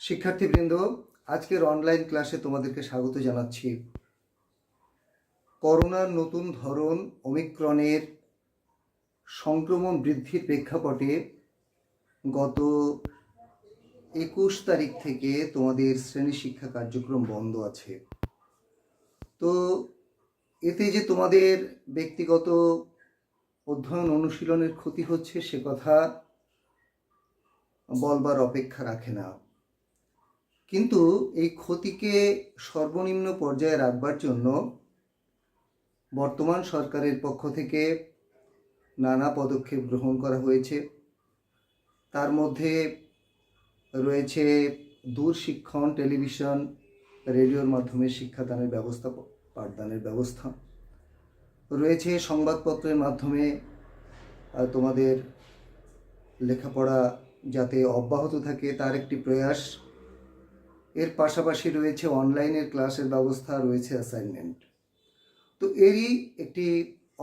শিক্ষার্থীবৃন্দ, আজকের অনলাইন ক্লাসে তোমাদেরকে স্বাগত জানাচ্ছি। করোনার নতুন ধরন অমিক্রণের সংক্রমণ বৃদ্ধির প্রেক্ষাপটে গত একুশ তারিখ থেকে তোমাদের শ্রেণি শিক্ষা কার্যক্রম বন্ধ আছে। তো এতে যে তোমাদের ব্যক্তিগত অধ্যয়ন অনুশীলনের ক্ষতি হচ্ছে সে কথা বলবার অপেক্ষা রাখে না। কিন্তু এই ক্ষতিকে সর্বনিম্ন পর্যায়ে রাখবার জন্য বর্তমান সরকারের পক্ষ থেকে নানা পদক্ষেপ গ্রহণ করা হয়েছে। তার মধ্যে রয়েছে দূর শিক্ষণ, টেলিভিশন, রেডিওর মাধ্যমে শিক্ষাদানের ব্যবস্থা, পাঠদানের ব্যবস্থা। রয়েছে সংবাদপত্রের মাধ্যমে তোমাদের লেখাপড়া যাতে অব্যাহত থাকে, তার একটি প্রয়াস এর পাশাপাশি রয়েছে অনলাইনের ক্লাসের ব্যবস্থা, রয়েছে অ্যাসাইনমেন্ট তো এরই একটি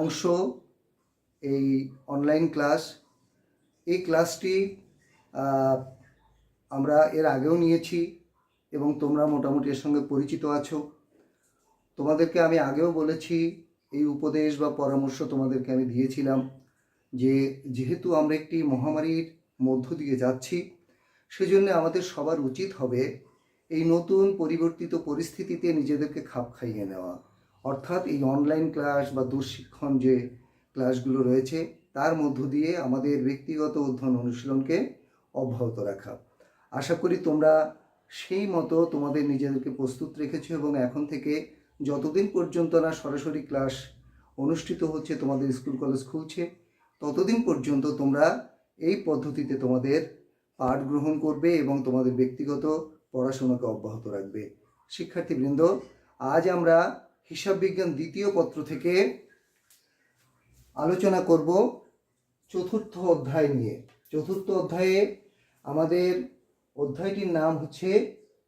অংশ এই অনলাইন ক্লাস এই ক্লাসটি আমরা এর আগেও নিয়েছি এবং তোমরা মোটামুটি এর সঙ্গে পরিচিত আছো। তোমাদেরকে আমি আগেও বলেছি, এই উপদেশ বা পরামর্শ তোমাদেরকে আমি দিয়েছিলাম যে, যেহেতু আমরা একটি মহামারীর মধ্য দিয়ে যাচ্ছি, সেজন্য আমাদের সবার উচিত হবে এই নতুন পরিবর্তিত পরিস্থিতিতে নিজেদেরকে খাপ খাইয়ে নেওয়া। অর্থাৎ এই অনলাইন ক্লাস বা দূরশিক্ষণ যে ক্লাসগুলো রয়েছে, তার মধ্য দিয়ে আমাদের ব্যক্তিগত অধ্যয়ন অনুশীলনকে অব্যাহত রাখা। আশা করি তোমরা সেই মতো তোমাদের নিজেদেরকে প্রস্তুত রেখেছো এবং এখন থেকে যতদিন পর্যন্ত না সরাসরি ক্লাস অনুষ্ঠিত হচ্ছে, তোমাদের স্কুল কলেজ খুলছে, ততদিন পর্যন্ত তোমরা এই পদ্ধতিতে তোমাদের পাঠ গ্রহণ করবে এবং তোমাদের ব্যক্তিগত পড়াশোনাকে অব্যাহত রাখবে। শিক্ষার্থীবৃন্দ, আজ আমরা হিসাব বিজ্ঞান দ্বিতীয় পত্র থেকে আলোচনা করব চতুর্থ অধ্যায় নিয়ে। চতুর্থ অধ্যায়ে আমাদের অধ্যায়টির নাম হচ্ছে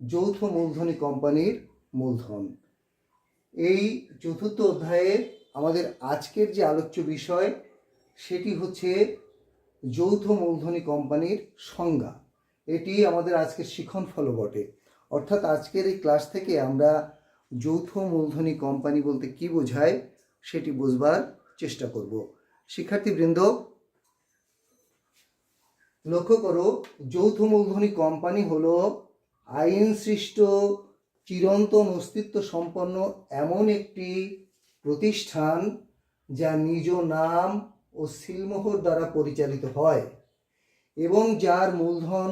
যৌথ মূলধনী কোম্পানির মূলধন। এই চতুর্থ অধ্যায়ে আমাদের আজকের যে আলোচ্য বিষয়, সেটি হচ্ছে যৌথ মূলধনী কোম্পানির সংজ্ঞা। এটি আমাদের আজকের শিখন ফলও বটে। অর্থাৎ আজকের এই ক্লাস থেকে আমরা যৌথ মূলধনী কোম্পানি বলতে কি বোঝায় সেটি বুঝবার চেষ্টা করব। শিক্ষার্থীবৃন্দ, লক্ষ্য করো, যৌথ মূলধনী কোম্পানি হল আইন সৃষ্ট চিরন্তন অস্তিত্ব সম্পন্ন এমন একটি প্রতিষ্ঠান যা নিজ নাম ও সিলমোহর দ্বারা পরিচালিত হয়। এবং যার মূলধন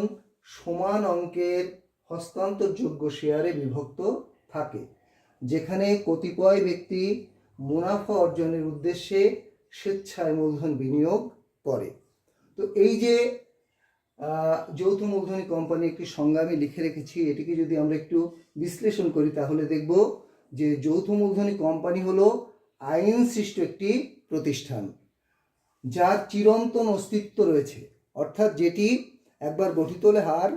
সমান অঙ্কের হস্তান্তরযোগ্য শেয়ারে বিভক্ত থাকে, যেখানে কতিপয় ব্যক্তি মুনাফা অর্জনের উদ্দেশ্যে স্বেচ্ছায় মূলধন বিনিয়োগ করে। তো এই যে যৌথ মূলধনী কোম্পানি একটি সংজ্ঞা আমি লিখে রেখেছি, এটিকে যদি আমরা একটু বিশ্লেষণ করি, তাহলে দেখব যে যৌথ মূলধনী কোম্পানি হলো আইন সৃষ্ট একটি প্রতিষ্ঠান, যার চিরন্তন অস্তিত্ব রয়েছে। অর্থাৎ যেটি একবার গঠিত হলে হার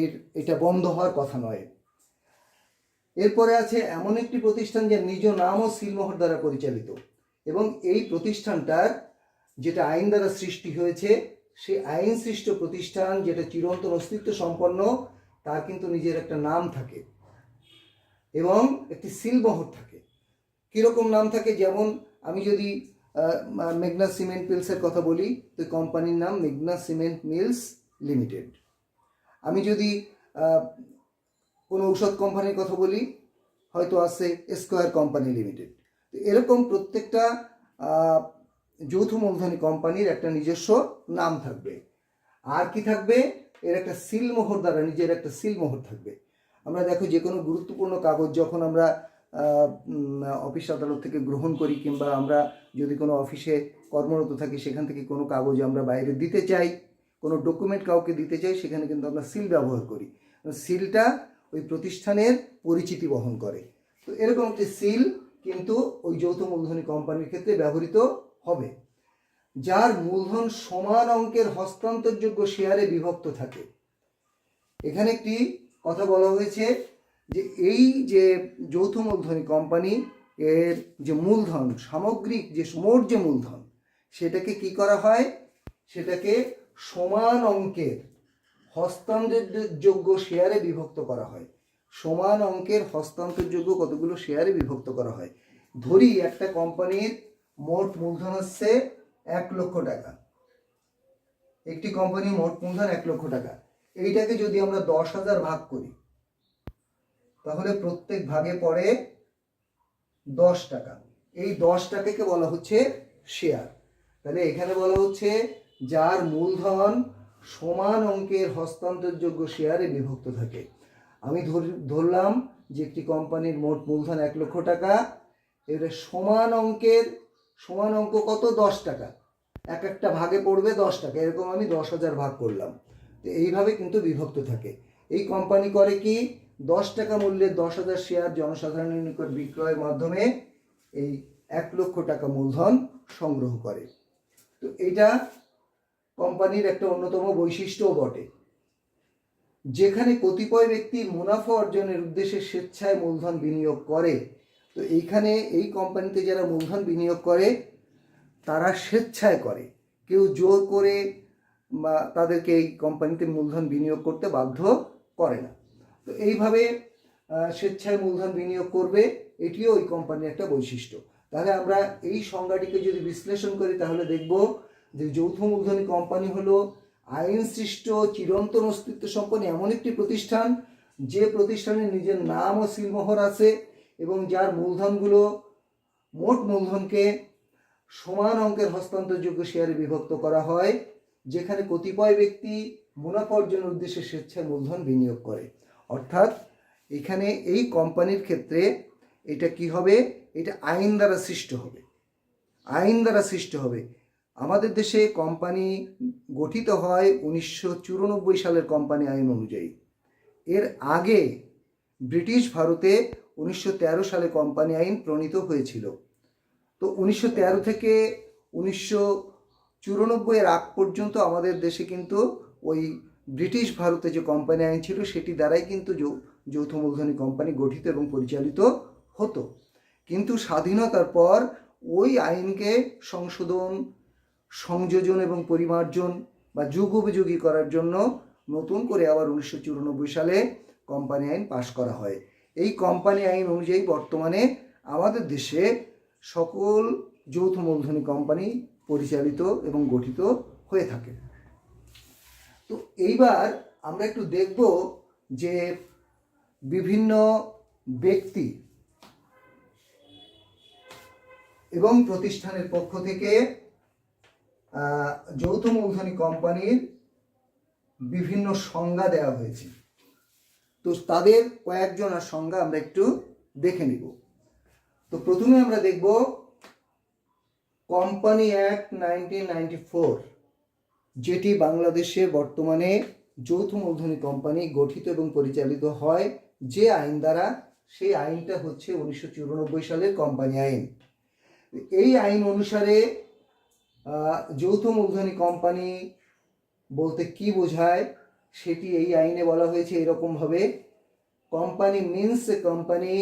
এর, এটা বন্ধ হওয়ার কথা নয়। এরপরে আছে, এমন একটি প্রতিষ্ঠান যার নিজ নাম ও সিলমোহর দ্বারা পরিচালিত এবং এই প্রতিষ্ঠানটার যেটা আইন দ্বারা সৃষ্টি হয়েছে, সেই আইন সৃষ্ট প্রতিষ্ঠান যেটা চিরন্তন অস্তিত্ব সম্পন্ন, তার কিন্তু নিজের একটা নাম থাকে এবং একটি সিলমোহর থাকে। কীরকম নাম থাকে? যেমন আমি যদি মেঘনা সিমেন্ট মিলসের কথা বলি। তো কোম্পানির নাম মেঘনা সিমেন্ট মিলস লিমিটেড। আমি যদি কোনো ঔষধ কোম্পানির কথা বলি, হয়তো আছে স্কোয়ার কোম্পানি লিমিটেড। তো এরকম প্রত্যেকটা যৌথ মূলধনী কোম্পানির একটা নিজস্ব নাম থাকবে। আর কি থাকবে? এর একটা সিলমোহর দ্বারা, নিজের একটা সিলমোহর থাকবে। আমরা দেখো যে কোনো গুরুত্বপূর্ণ কাগজ, যখন আমরা অফিস আদালত থেকে গ্রহণ করি কিংবা আমরা যদি কোনো অফিসে কর্মরত থাকি, সেখান থেকে কোনো কাগজ আমরা বাইরে দিতে চাই, কোনো ডকুমেন্ট কাউকে দিতে চাই, সেখানে কিন্তু আমরা সিল ব্যবহার করি। সিলটা ওই প্রতিষ্ঠানের পরিচিতি বহন করে। তো এরকম একটি সিল কিন্তু ওই যৌথ মূলধনী কোম্পানির ক্ষেত্রে ব্যবহৃত হবে। যার মূলধন সমান অঙ্কের হস্তান্তরযোগ্য শেয়ারে বিভক্ত থাকে। এখানে একটি কথা বলা হয়েছে যে এই যে যৌথ মূলধনী কোম্পানি এর যে মূলধন, সামগ্রিক যে মোট যে মূলধন, সেটাকে কি করা হয়? সেটাকে সমান অঙ্কের হস্তান্তরযোগ্য শেয়ারে বিভক্ত করা হয়। সমান অঙ্কের হস্তান্তরযোগ্য কতগুলো শেয়ারে বিভক্ত করা হয়? ধরি একটা কোম্পানির মোট মূলধন হচ্ছে এক লক্ষ টাকা। একটি কোম্পানির মোট মূলধন এক লক্ষ টাকা। এইটাকে যদি আমরা দশ হাজার ভাগ করি তাহলে প্রত্যেক ভাগে পড়ে দশ টাকা। এই দশ টাকাকে বলা হচ্ছে শেয়ার তাহলে এখানে বলা হচ্ছে যার মূলধন সমান অঙ্কের হস্তান্তরযোগ্য শেয়ারে বিভক্ত থাকে। আমি ধর- ধরলাম যে একটি কোম্পানির মোট মূলধন এক লক্ষ টাকা, এবারে সমান অঙ্কের, সমান অঙ্ক কত? দশ টাকা। এক একটা ভাগে পড়বে দশ টাকা। এরকম আমি দশ হাজার ভাগ করলাম। তো এইভাবে কিন্তু বিভক্ত থাকে। এই কোম্পানি করে কি? দশ টাকা মূল্যের দশ হাজার শেয়ার জনসাধারণের নিকট বিক্রয়ের মাধ্যমে এই এক লক্ষ টাকা মূলধন সংগ্রহ করে। তো এটা কোম্পানির একটা অন্যতম বৈশিষ্ট্যও বটে। যেখানে কতিপয় ব্যক্তি মুনাফা অর্জনের উদ্দেশ্যে স্বেচ্ছায় মূলধন বিনিয়োগ করে, তো এইখানে এই কোম্পানিতে যারা মূলধন বিনিয়োগ করে, তারা স্বেচ্ছায় করে। কেউ জোর করে বা তাদেরকে এই কোম্পানিতে মূলধন বিনিয়োগ করতে বাধ্য করে না। তো এইভাবে স্বেচ্ছায় মূলধন বিনিয়োগ করবে, এটিও ওই কোম্পানির একটা বৈশিষ্ট্য। তাহলে আমরা এই সংজ্ঞাটিকে যদি বিশ্লেষণ করি, তাহলে দেখব যে যৌথ মূলধনী কোম্পানি হলো আইন সৃষ্ট চিরন্তন অস্তিত্ব সম্পন্ন এমন একটি প্রতিষ্ঠান, যে প্রতিষ্ঠানের নিজের নাম ও সিলমোহর আছে এবং যার মূলধনগুলো মোট মূলধনকে সমান অঙ্কের হস্তান্তরযোগ্য শেয়ারে বিভক্ত করা হয়, যেখানে কতিপয় ব্যক্তি মুনাফা অর্জনের উদ্দেশ্যে স্বেচ্ছায় মূলধন বিনিয়োগ করে। অর্থাৎ এখানে এই কোম্পানির ক্ষেত্রে এটা কি হবে? এটা আইন দ্বারা সৃষ্ট হবে। আইন দ্বারা সৃষ্ট হবে। আমাদের দেশে কোম্পানি গঠিত হয় উনিশশো চুরানব্বই সালের কোম্পানি আইন অনুযায়ী। এর আগে ব্রিটিশ ভারতে উনিশশো তেরো সালে কোম্পানি আইন প্রণীত হয়েছিল। তো উনিশশো তেরো থেকে উনিশশো চুরানব্বই এর আগ পর্যন্ত আমাদের দেশে কিন্তু ওই ব্রিটিশ ভারতে যে কোম্পানি আইন ছিল, সেটি দ্বারাই কিন্তু যৌথ মূলধনী কোম্পানি গঠিত এবং পরিচালিত হতো। কিন্তু স্বাধীনতার পর ওই আইনকে সংশোধন, সংযোজন এবং পরিমার্জন বা যুগোপযোগী করার জন্য নতুন করে আবার উনিশশো চুরানব্বই সালে কোম্পানি আইন পাশ করা হয়। এই কোম্পানি আইন অনুযায়ী বর্তমানে আমাদের দেশে সকল যৌথ মূলধনী কোম্পানি পরিচালিত এবং গঠিত হয়ে থাকে। তো এইবার আমরা একটু দেখব যে বিভিন্ন ব্যক্তি এবং প্রতিষ্ঠানের পক্ষ থেকে যৌথ মূলধনী কোম্পানির বিভিন্ন সংজ্ঞা দেওয়া হয়েছে। তো তাদের কয়েকজনের সংজ্ঞা আমরা একটু দেখে নিব। তো প্রথমে আমরা দেখব company act nineteen ninety four. যেটি বাংলাদেশে বর্তমানে যৌথ মূলধনী কোম্পানি গঠিত এবং পরিচালিত হয়, যে আইন দ্বারা সেই আইনটা হচ্ছে উনিশশো চুরানব্বই সালের কোম্পানি আইন। এই আইন অনুসারে যৌথ মূলধনী কোম্পানি বলতে কি বোঝায় সেটি এই আইনে বলা হয়েছে এরকমভাবে, company means a company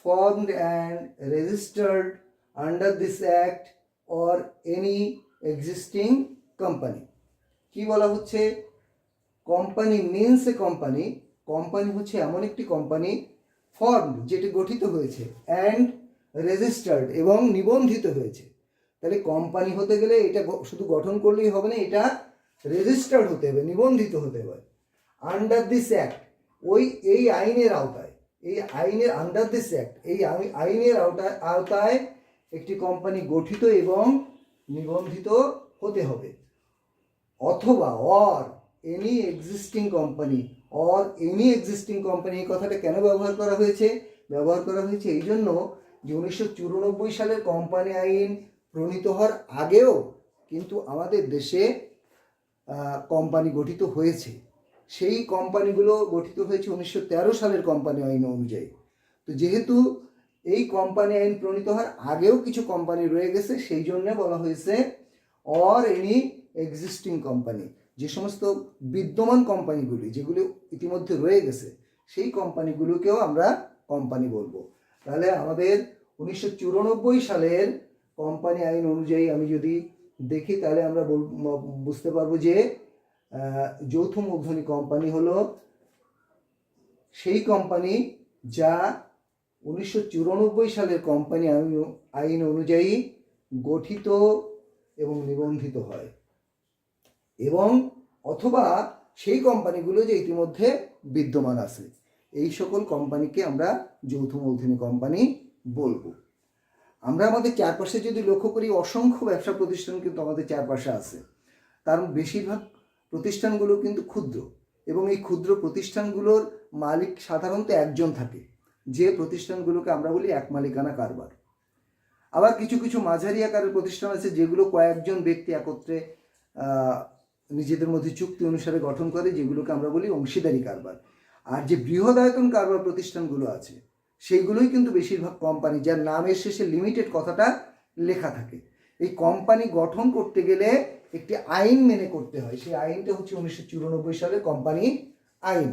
formed and registered under this act or any existing company কি বলা হচ্ছে? Company means a company company হচ্ছে এমন একটি কোম্পানি ফর্ম যেটি গঠিত হয়েছে অ্যান্ড রেজিস্টার্ড এবং নিবন্ধিত হয়েছে। তাহলে কোম্পানি হতে গেলে এটা শুধু গঠন করলেই হবে না, এটা রেজিস্টার্ড হতে হবে, নিবন্ধিত হতে হবে। আন্ডার দিস অ্যাক্ট ওই, এই আইনের আওতায়, এই আইনের আন্ডার দিস অ্যাক্ট এই আইনের আওতায় আওতায় একটি কোম্পানি গঠিত এবং নিবন্ধিত হতে হবে। অথবা or any existing company or any existing company এই কথাটা কেন ব্যবহার করা হয়েছে? ব্যবহার করা হয়েছে এই জন্য যে উনিশশো চুরানব্বই সালের কোম্পানি আইন প্রণীত হওয়ার আগেও কিন্তু আমাদের দেশে কোম্পানি গঠিত হয়েছে। সেই কোম্পানিগুলো গঠিত হয়েছে উনিশশো তেরো সালের কোম্পানি আইন অনুযায়ী। তো যেহেতু এই কোম্পানি আইন প্রণীত হওয়ার আগেও কিছু কোম্পানি রয়ে গেছে, সেই জন্য বলা হয়েছে অর এনি এক্সিস্টিং কোম্পানি যে সমস্ত বিদ্যমান কোম্পানিগুলি যেগুলো ইতিমধ্যে রয়ে গেছে, সেই কোম্পানিগুলোকেও আমরা কোম্পানি বলব। তাহলে আমাদের উনিশশো চুরানব্বই সালের কোম্পানি আইন অনুযায়ী আমি যদি দেখি, তাহলে আমরা বুঝতে পারব যে যৌথ মূলধনী কোম্পানি হলো সেই কোম্পানি যা উনিশশো চুরানব্বই সালের কোম্পানি আইন অনুযায়ী গঠিত এবং নিবন্ধিত হয়। এবং অথবা সেই কোম্পানিগুলো যে ইতিমধ্যে বিদ্যমান আছে। এই সকল কোম্পানিকে আমরা যৌথ মূলধনী কোম্পানি বলব। আমরা আমাদের চারপাশে যদি লক্ষ্য করি, অসংখ্য ব্যবসা প্রতিষ্ঠান কিন্তু আমাদের চারপাশে আছে। তার বেশিরভাগ প্রতিষ্ঠানগুলো কিন্তু ক্ষুদ্র এবং এই ক্ষুদ্র প্রতিষ্ঠানগুলোর মালিক সাধারণত একজন থাকে। যে প্রতিষ্ঠানগুলোকে আমরা বলি এক মালিকানা কারবার। আবার কিছু কিছু মাঝারি আকারের প্রতিষ্ঠান আছে যেগুলো কয়েকজন ব্যক্তি একত্রে নিজেদের মধ্যে চুক্তি অনুসারে গঠন করে, যেগুলোকে আমরা বলি অংশীদারি কারবার। আর যে বৃহদায়তন কারবার প্রতিষ্ঠানগুলো আছে, সেইগুলোই কিন্তু বেশিরভাগ কোম্পানি যার নামের শেষে লিমিটেড কথাটা লেখা থাকে। এই কোম্পানি গঠন করতে গেলে একটি আইন মেনে করতে হয়। সেই আইনটা হচ্ছে উনিশশো চুরানব্বই সালের কোম্পানি আইন।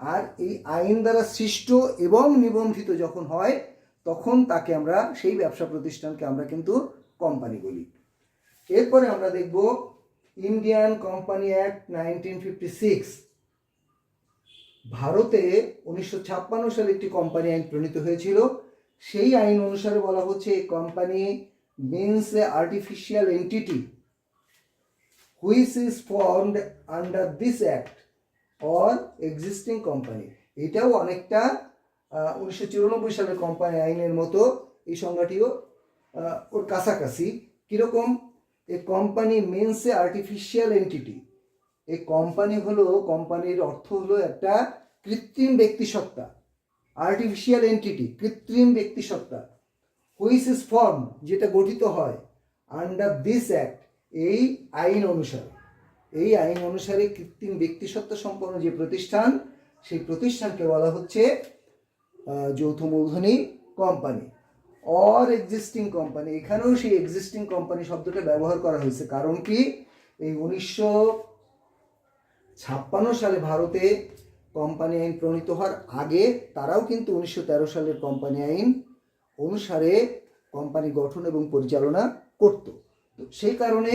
আর এই আইন দ্বারা সৃষ্ট এবং নিবন্ধিত যখন হয়, তখন তাকে আমরা, সেই ব্যবসা প্রতিষ্ঠানকে আমরা কিন্তু কোম্পানি বলি। এরপরে আমরা দেখব Indian company act nineteen fifty six ভারতে উনিশশো ছাপ্পান্ন সালে একটি কোম্পানি আইন প্রণীত হয়েছিল। সেই আইন অনুসারে বলা হচ্ছে এই company means a artificial entity which is formed under this act or existing company এটাও অনেকটা উনিশশো চুরানব্বই সালের কোম্পানি আইনের মতো এই সংজ্ঞাটিও ওর কাছাকাছি। কীরকম? A company means a artificial entity এই কোম্পানি হলো কোম্পানির অর্থ হলো একটা কৃত্রিম ব্যক্তিসত্তা। আর্টিফিশিয়াল এন্টিটি কৃত্রিম ব্যক্তিসত্তা। হুইস ইজ ফর্ম যেটা গঠিত হয় আন্ডার দিস অ্যাক্ট এই আইন অনুসারে। এই আইন অনুসারে কৃত্রিম ব্যক্তিসত্তা সম্পন্ন যে প্রতিষ্ঠান, সেই প্রতিষ্ঠানকে বলা হচ্ছে যৌথ মূলধনী কোম্পানি অর এক্সিস্টিং কোম্পানি এখানেও সেই এক্সিস্টিং কোম্পানি শব্দটা ব্যবহার করা হয়েছে। কারণ কি? এই উনিশশো ছাপ্পান্ন সালে ভারতে কোম্পানি আইন প্রণীত হওয়ার আগে তারাও কিন্তু উনিশশো তেরো সালের কোম্পানি আইন অনুসারে কোম্পানি গঠন এবং পরিচালনা করত। তো সেই কারণে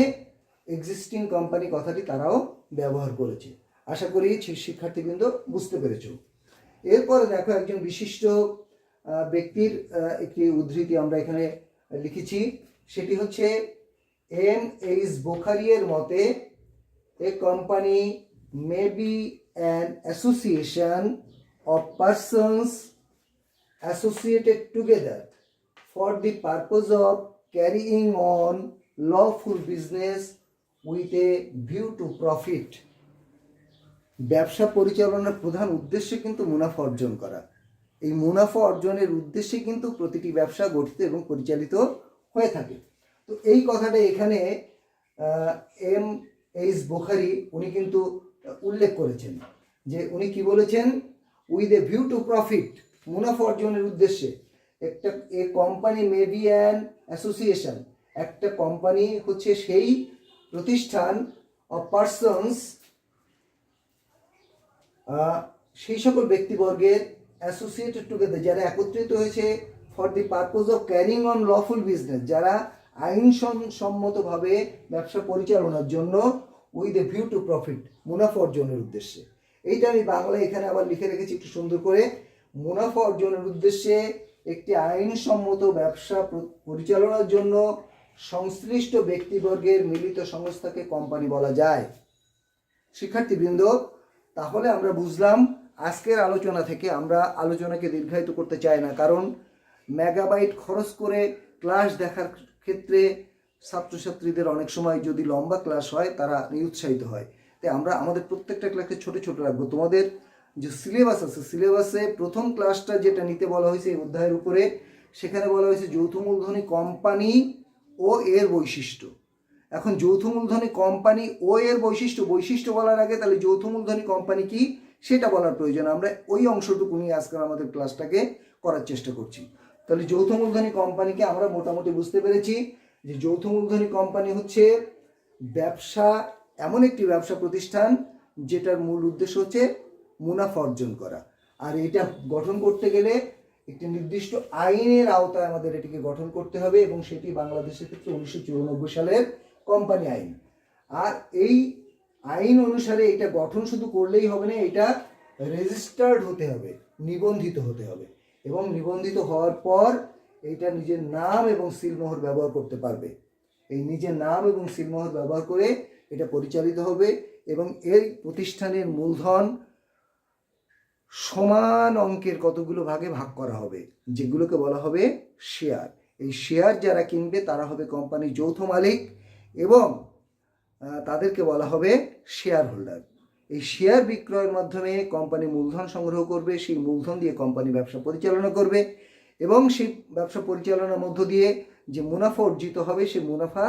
এক্সিস্টিং কোম্পানি কথাটি তারাও ব্যবহার করেছে। আশা করি শিক্ষার্থীবৃন্দ বুঝতে পেরেছ। এরপরে দেখো একজন বিশিষ্ট ব্যক্তির একটি উদ্ধৃতি আমরা এখানে লিখেছি। সেটি হচ্ছে, এন এইচ বোখারিয়ের মতে, a company may be an association of persons associated together for the purpose of carrying on lawful business with a view to profit. ব্যবসা পরিচালনার প্রধান উদ্দেশ্য কিন্তু মুনাফা অর্জন করা। এই মুনাফা অর্জনের উদ্দেশ্যে কিন্তু প্রতিটি ব্যবসা গঠিত এবং পরিচালিত হয়ে থাকে। তো এই কথাটা এখানে এম এইচ বোখারি উনি কিন্তু উল্লেখ করেছেন যে উনি কি বলেছেন? With a view to profit মুনাফা অর্জনের উদ্দেশ্যে একটা, a company may be an association একটা কোম্পানি হচ্ছে সেই প্রতিষ্ঠান অফ পার্সনস সেই সকল ব্যক্তিবর্গের অ্যাসোসিয়েটেড টুগেদার যারা একত্রিত হয়েছে for the purpose of carrying on lawful business যারা আইনসম্মতভাবে ব্যবসা পরিচালনার জন্য with a view to profit মুনাফা অর্জনের উদ্দেশ্যে। এইটা আমি বাংলায় এখানে আবার লিখে রেখেছি একটু সুন্দর করে। মুনাফা অর্জনের উদ্দেশ্যে একটি আইনসম্মত ব্যবসা পরিচালনার জন্য সংশ্লিষ্ট ব্যক্তিবর্গের মিলিত সংস্থাকে কোম্পানি বলা যায়। শিক্ষার্থীবৃন্দ, তাহলে আমরা বুঝলাম আজকের আলোচনা থেকে আমরা আলোচনাকে দীর্ঘায়িত করতে চাই না, কারণ মেগাবাইট খরচ করে ক্লাস দেখার ক্ষেত্রে ছাত্রছাত্রীদের অনেক সময় যদি লম্বা ক্লাস হয়, তারা নিরুৎসাহিত হয়। তাই আমরা আমাদের প্রত্যেকটা ক্লাসকে ছোট ছোট রাখব। তোমাদের যে সিলেবাস আছে সিলেবাসে প্রথম ক্লাসটা যেটা নিতে বলা হয়েছে এই অধ্যায়ের উপরে, সেখানে বলা হয়েছে যৌথ মূলধনী কোম্পানি ও এর বৈশিষ্ট্য। এখন যৌথ মূলধনী কোম্পানি ও এর বৈশিষ্ট্য বৈশিষ্ট্য বলার আগে তাহলে যৌথ মূলধনী কোম্পানি কি? সেটা বলার প্রয়োজন। আমরা ওই অংশটুকু নিয়ে আজকাল আমাদের ক্লাসটাকে করার চেষ্টা করছি। তাহলে যৌথ মূলধনী কোম্পানিকে আমরা মোটামুটি বুঝতে পেরেছি যে যৌথ মূলধনী কোম্পানি হচ্ছে ব্যবসা, এমন একটি ব্যবসা প্রতিষ্ঠান যেটার মূল উদ্দেশ্য হচ্ছে মুনাফা অর্জন করা। আর এটা গঠন করতে গেলে একটি নির্দিষ্ট আইনের আওতায় আমাদের এটিকে গঠন করতে হবে এবং সেটি বাংলাদেশের ক্ষেত্রে উনিশশো চুরানব্বই সালের কোম্পানি আইন। আর এই আইন অনুসারে এটা গঠন শুধু করলেই হবে না, এটা রেজিস্টার্ড হতে হবে, নিবন্ধিত হতে হবে। এবং নিবন্ধিত হওয়ার পর এটা নিজের নাম এবং সিলমোহর ব্যবহার করতে পারবে। এই নিজের নাম এবং সিলমোহর ব্যবহার করে এটা পরিচালিত হবে এবং এই প্রতিষ্ঠানের মূলধন সমান অঙ্কের কতগুলো ভাগে ভাগ করা হবে, যেগুলোকে বলা হবে শেয়ার এই শেয়ার যারা কিনবে তারা হবে কোম্পানির যৌথ মালিক এবং তাদেরকে বলা হবে শেয়ার হোল্ডার এই শেয়ার বিক্রয়ের মাধ্যমে কোম্পানি মূলধন সংগ্রহ করবে, সেই মূলধন দিয়ে কোম্পানি ব্যবসা পরিচালনা করবে এবং সেই ব্যবসা পরিচালনার মধ্য দিয়ে যে মুনাফা অর্জিত হবে, সেই মুনাফা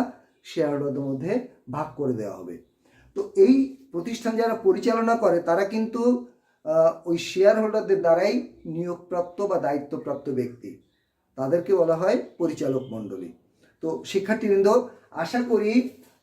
শেয়ার হোল্ডারদের মধ্যে ভাগ করে দেওয়া হবে। তো এই প্রতিষ্ঠান যারা পরিচালনা করে, তারা কিন্তু ওই শেয়ার হোল্ডারদের দ্বারাই নিয়োগপ্রাপ্ত বা দায়িত্বপ্রাপ্ত ব্যক্তি। তাদেরকে বলা হয় পরিচালক মণ্ডলী। তো শিক্ষার্থীবৃন্দ, আশা করি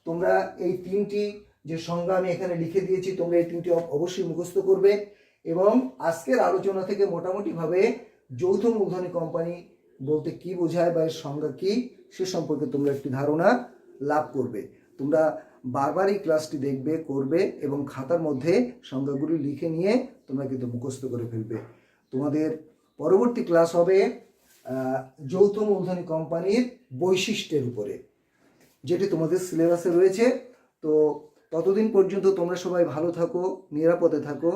তোমরা এই তিনটি যে সংজ্ঞা আমি এখানে লিখে দিয়েছি, তোমরা এই তিনটি অব- অবশ্যই মুখস্থ করবে। এবং আজকের আলোচনা থেকে মোটামুটিভাবে যৌথ মূলধনী কোম্পানি বলতে কি বোঝায় বা এর সংজ্ঞা কী, সে সম্পর্কে তোমরা একটি ধারণা লাভ করবে। তোমরা বারবার এই ক্লাসটি দেখবে, করবে এবং খাতার মধ্যে সংজ্ঞাগুলি লিখে নিয়ে তোমরা কিন্তু মুখস্থ করে ফেলবে। তোমাদের পরবর্তী ক্লাস হবে যৌথ মূলধনী কোম্পানির বৈশিষ্ট্যের উপরে, যেটি তোমাদের সিলেবাসে রয়েছে। তো ততদিন পর্যন্ত তোমরা সবাই ভালো থাকো, নিরাপদে থাকো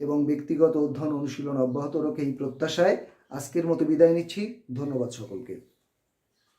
এবং ব্যক্তিগত অধ্যয়ন অনুশীলন অব্যাহত রেখে এই প্রত্যাশায় আজকের মতো বিদায় নিচ্ছি। ধন্যবাদ সকলকে।